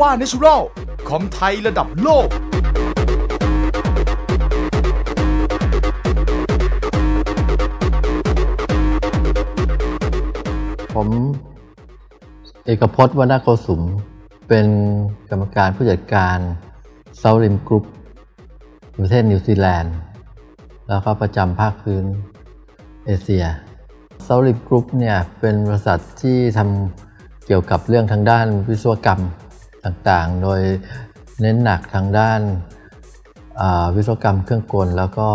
ว่าเนเชอรัลคอมไทยระดับโลก ผมเอกพจน์วรรณโกสุม เป็นกรรมการผู้จัดการเซาริมกรุ๊ปประเทศนิวซีแลนด์ แล้วก็ประจำภาคพื้นเอเชียเซาริมกรุ๊ปเนี่ยเป็นบริษัทที่ทำเกี่ยวกับเรื่องทางด้านวิศวกรรม ต่างๆ โดยเน้นหนักทางด้านาวิศวกรรมเครื่องกลแล้วก็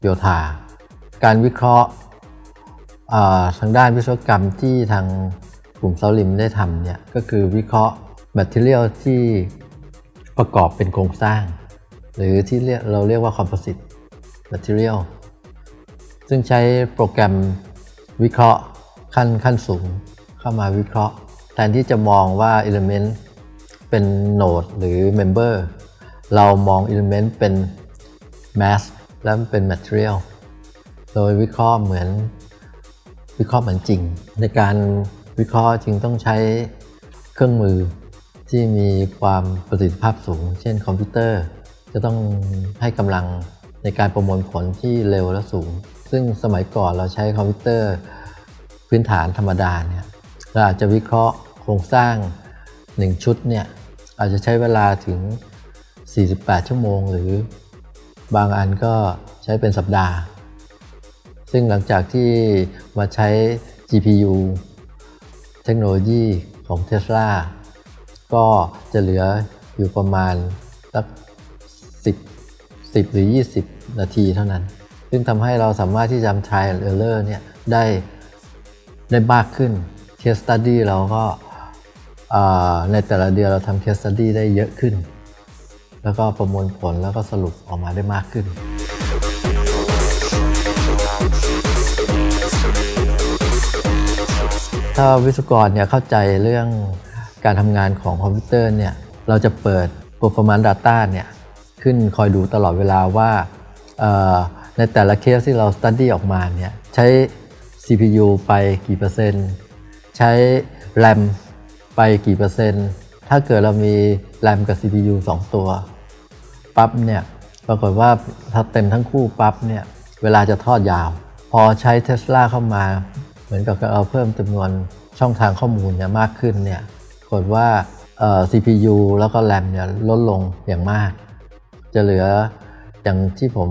โยธา การวิเคราะห์าทางด้านวิศวกรรมที่ทางกลุ่มเซาลิมได้ทำเนี่ยก็คือวิเคราะห์แมทเทียลที่ประกอบเป็นโครงสร้าง หรือที่เรียกเราเรียกว่า Composite Material ซึ่งใช้โปรแกรมวิเคราะห์ขั้นขั้นสูง เข้ามาวิเคราะห์ แทนที่จะมองว่า Element เป็นโนดหรือ Member เรามอง Element เป็น Mass และเป็น Material โดยวิเคราะห์เหมือนวิเคราะห์เหมือนจริง ในการวิเคราะห์จึงต้องใช้เครื่องมือที่มีความประสิทธิภาพสูง เช่นคอมพิวเตอร์ จะต้องให้กำลังในการประมวลผลที่เร็วและสูง ซึ่งสมัยก่อนเราใช้คอมพิวเตอร์ พื้นฐานธรรมดาเนี่ยเราอาจจะวิเคราะห์โครงสร้าง 1 ชุดเนี่ย อาจจะใช้เวลาถึง 48 ชั่วโมง หรือบางอันก็ใช้เป็นสัปดาห์ ซึ่งหลังจากที่มาใช้ GPU เทคโนโลยีของ Tesla ก็จะเหลืออยู่ประมาณสัก10 10 หรือ 20 นาทีเท่านั้น ซึ่งทำให้เราสามารถที่จะทำ trial error เนี่ยได้ได้มากขึ้น case study เราก็ ในแต่ละเดือนเราทำ case study ได้เยอะขึ้น แล้วก็ประมวลผลแล้วก็สรุปออกมาได้มากขึ้น ถ้าวิศวกรเนี่ยเข้าใจเรื่องการทำงานของคอมพิวเตอร์เนี่ยเราจะเปิด performance data เนี่ยขึ้นคอยดูตลอดเวลาว่าในแต่ละเคสที่เรา study ออกมาเนี่ยใช้ CPU ไปกี่เปอร์เซ็นต์ ใช้ RAM ไปกี่เปอร์เซ็นต์ ถ้าเกิดเรามี RAM กับ CPU 2 ตัว ปั๊บเนี่ย ปรากฏว่าถ้าเต็มทั้งคู่ปั๊บเนี่ย เวลาจะทอดยาว พอใช้ Tesla เข้ามา เหมือนกับเราเพิ่มจำนวนช่องทางข้อมูลเนี่ยมากขึ้นเนี่ย ปรากฏว่า CPU แล้วก็ RAM เนี่ยลดลงอย่างมาก จะเหลืออย่างที่ผม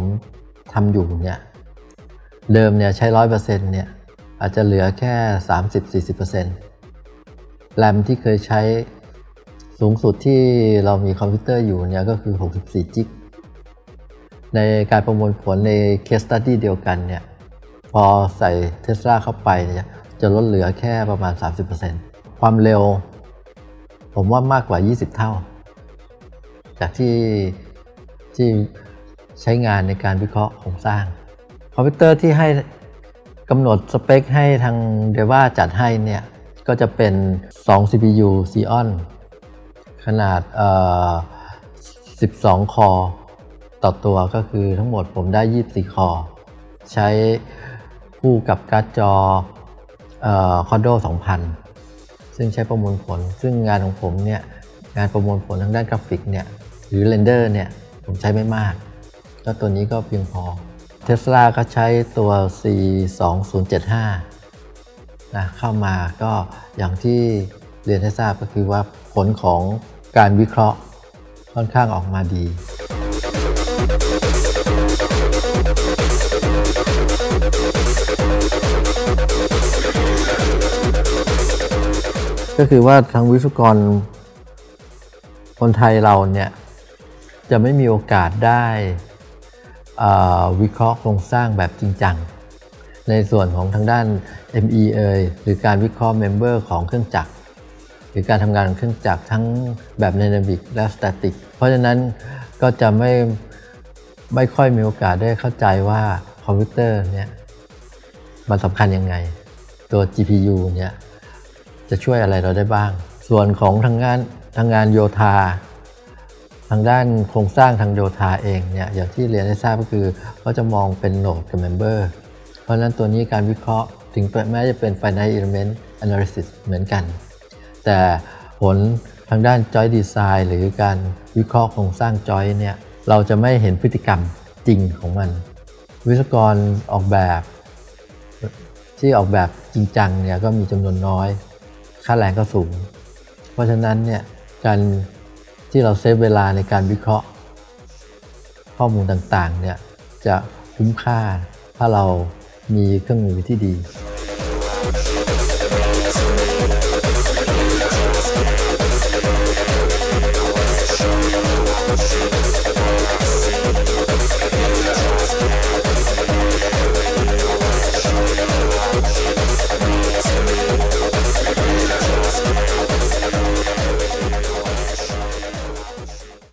ทำอยู่เนี่ยเดิมเนี่ยใช้ร้อยเปอร์เซ็นต์เนี่ยอาจจะเหลือแค่ 30-40% RAM ที่เคยใช้สูงสุดที่เรามีคอมพิวเตอร์อยู่เนี่ยก็คือ 64 จิก ในการประมวลผลใน case study เดียวกันเนี่ยพอใส่ Tesla เข้าไปเนี่ยจะลดเหลือแค่ประมาณ 30%ความเร็ว ผมว่ามากกว่า 20 เท่า จากที่ที่ใช้งานในการวิเคราะห์โครงสร้าง คอมพิวเตอร์ที่ให้กำหนดสเปคให้ทางเดว่าจัดให้เนี่ย ก็จะเป็น 2 CPU Xeon ขนาดเอ่อ12 คอต่อตัวก็คือทั้งหมดผมได้ 24 คอ ใช้คู่กับการ์ดจอคอนโด2000 ซึ่งใช้ประมวลผล ซึ่งงานของผมเนี่ยงานประมวลผลทางด้านกราฟิกเนี่ยหรือเรนเดอร์เนี่ยผมใช้ไม่มาก ก็ตัวนี้ก็เพียงพอ Tesla ก็ใช้ตัว C2075 นะเข้ามาก็อย่างที่เรียนให้ทราบก็คือว่าผลของการวิเคราะห์ค่อนข้างออกมาดี ก็คือว่าทางวิศวกรคนไทยเราเนี่ยจะไม่มีโอกาสได้วิเคราะห์โครงสร้างแบบจริงจัง ในส่วนของทางด้าน ME เอยหรือการวิเคราะห์เมมเบอร์ของเครื่องจักร หรือการทำงานของเครื่องจักรทั้งแบบไดนามิกและสแตติก เพราะฉะนั้นก็จะไม่ไม่ค่อยมีโอกาสได้เข้าใจว่าคอมพิวเตอร์เนี่ยมันสำคัญยังไง ตัว GPU เนี่ยจะช่วยอะไรเราได้บ้าง ส่วนของทางงานทางงานโยธา ทางด้านโครงสร้างทางโยธาเองเนี่ยอย่างที่เรียนให้ทราบก็คือเขาจะมองเป็นโหนดกับเมมเบอร์ ราะฉะนั้นตัวนี้การวิเคราะห์ถึงแม้จะเป็น finite element analysis เหมือนกัน แต่ผลทางด้านจอยดีไซน์หรือการวิเคราะห์โครงสร้างจอยเนี่ยเราจะไม่เห็นพฤติกรรมจริงของมัน วิศวกรออกแบบ ที่ออกแบบจริงจังเนี่ยก็มีจำนวนน้อย ค่าแรงก็สูง เพราะฉะนั้นเนี่ยการที่เราเซฟเวลาในการวิเคราะห์ ข้อมูลต่างๆเนี่ยจะคุ้มค่าถ้าเรา มีเครื่องมือที่ดี